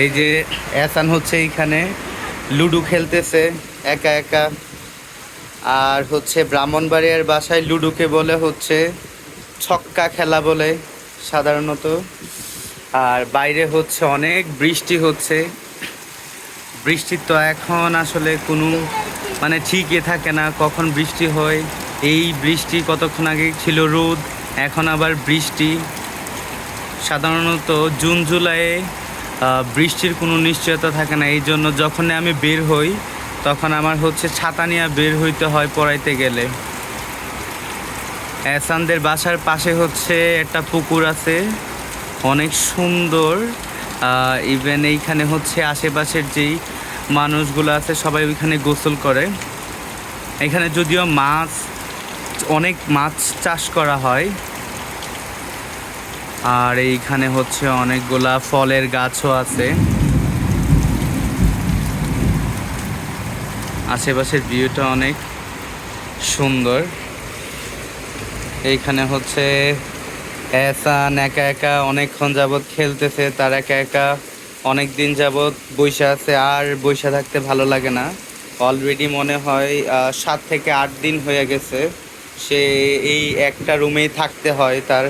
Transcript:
এই যে এসান হচ্ছে এইখানে, লুডো খেলতেছে, একা একা। আর হচ্ছে ব্রাহ্মণবাড়িয়ার বাসায় লুডোকে বলে হচ্ছে ছক্কা খেলা বলে সাধারণত। আর বাইরে হচ্ছে অনেক বৃষ্টি হচ্ছে। বৃষ্টি তো এখন আসলে কোনো মানে ঠিকই থাকে না, কখন বৃষ্টি হয়। এই বৃষ্টি কতক্ষণ আগে ছিল রোদ, এখন আবার বৃষ্টি। সাধারণত জুন, জুলাইয়ে বৃষ্টির কোনো নিশ্চয়তা থাকে না। এই জন্য যখন আমি বের হই, তখন আমার হচ্ছে ছাতা নিয়ে বের হইতে হয় পড়াইতে গেলে। এসানদের বাসার পাশে হচ্ছে একটা পুকুর আছে। অনেক সুন্দর। ইভেন এইখানে হচ্ছে আশেপাশের যেই মানুষগুলো আছে, সবাই ওইখানে গোসল করে। এখানে যদিও মাছ, অনেক মাছ চাষ করা হয়। আর এইখানে হচ্ছে অনেকগুলা ফলের গাছও আছে। আশেপাশের ভিউটা অনেক সুন্দর। এইখানে হচ্ছে এসান একা একা অনেকক্ষণ যাবৎ খেলতেছে, তার একা একা অনেক দিন যাবৎ বৈশা আছে, আর বৈশা থাকতে ভালো লাগে না। অলরেডি মনে হয় সাত থেকে আট দিন হয়ে গেছে। সে এই একটা রুমেই থাকতে হয় তার।